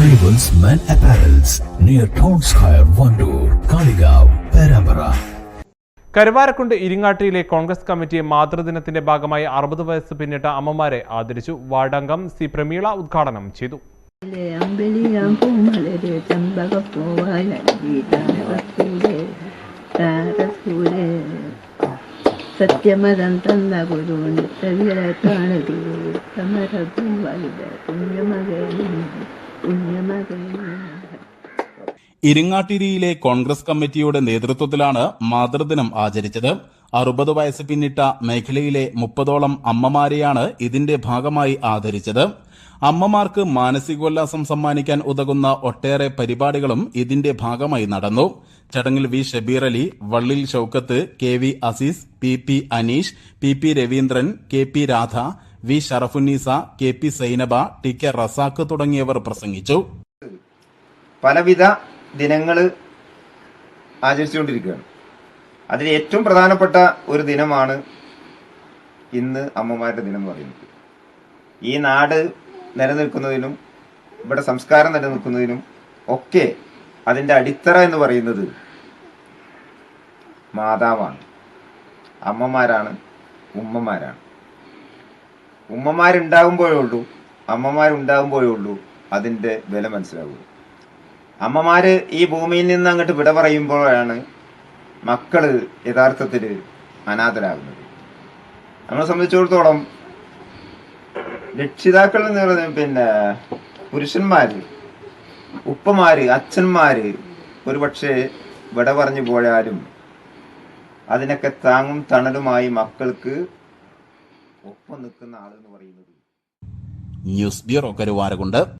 Arrivals men apparels near town square Wandoor Kalikavu Perambara. Karuvarakundu ഇരിങ്ങാട്ടിയിലെ Congress committee മാതൃദിനത്തിന്റെ ഭാഗമായി അറുപത് വയസ്സ് പിന്നിട്ട അമ്മമാരെ ആദരിച്ചു. വാർഡംഗം സി പ്രമീള ഉദ്ഘാടനം ചെയ്തു. സത്യമതം തന്ന ഗുരു നിത്യവില കാണുകയും സമരത്തും വലുത് പുണ്യമകനും ഇരിങ്ങാട്ടിരിയിലെ കോൺഗ്രസ് കമ്മിറ്റിയുടെ നേതൃത്വത്തിലാണ് മാതൃദിനം ആചരിച്ചത്. അറുപത് വയസ്സ് പിന്നിട്ട മേഖലയിലെ മുപ്പതോളം അമ്മമാരെയാണ് ഇതിന്റെ ഭാഗമായി ആദരിച്ചത്. അമ്മമാർക്ക് മാനസികോല്ലാസം സമ്മാനിക്കാൻ ഉതകുന്ന ഒട്ടേറെ പരിപാടികളും ഇതിന്റെ ഭാഗമായി നടന്നു. ചടങ്ങിൽ V Shabeer Ali Vallil Shoukath K V Azeez P P Aneesh P P Raveendran K P Radha V Sharafunneesa K P Sainaba T K Razak തുടങ്ങിയവർ പ്രസംഗിച്ചു. പലവിധ ദിനങ്ങൾ ആചരിച്ചുകൊണ്ടിരിക്കുകയാണ്. അതിൽ ഏറ്റവും പ്രധാനപ്പെട്ട ഒരു ദിനമാണ് ഇന്ന് അമ്മമാരുടെ ദിനം എന്ന് പറയുന്നത്. ഈ നാട് നിലനിൽക്കുന്നതിനും ഇവിടെ സംസ്കാരം നിലനിൽക്കുന്നതിനും ഒക്കെ അതിന്റെ അടിത്തറ എന്ന് പറയുന്നത് മാതാവാണ്. അമ്മമാരാണ് ഉമ്മമാരാണ്. ഉമ്മമാരുണ്ടാകുമ്പോഴേ ഉള്ളൂ അമ്മമാരുണ്ടാകുമ്പോഴേ ഉള്ളൂ അതിന്റെ വില മനസ്സിലാവുള്ളൂ അമ്മമാര് ഈ ഭൂമിയിൽ നിന്ന് അങ്ങോട്ട് വിട പറയുമ്പോഴാണ് മക്കൾ യഥാർത്ഥത്തിൽ അനാഥരാകുന്നത്. നമ്മളെ സംബന്ധിച്ചിടത്തോളം രക്ഷിതാക്കൾ എന്ന് പറയുന്നത് പിന്നെ പുരുഷന്മാര് ഉപ്പമാര് അച്ഛന്മാര് ഒരുപക്ഷെ വിട പറഞ്ഞു പോയാലും അതിനൊക്കെ താങ്ങും തണലുമായി മക്കൾക്ക് ഒപ്പം നിൽക്കുന്ന ആളെന്ന് പറയുന്നത്. News bureau Karuvarakundu.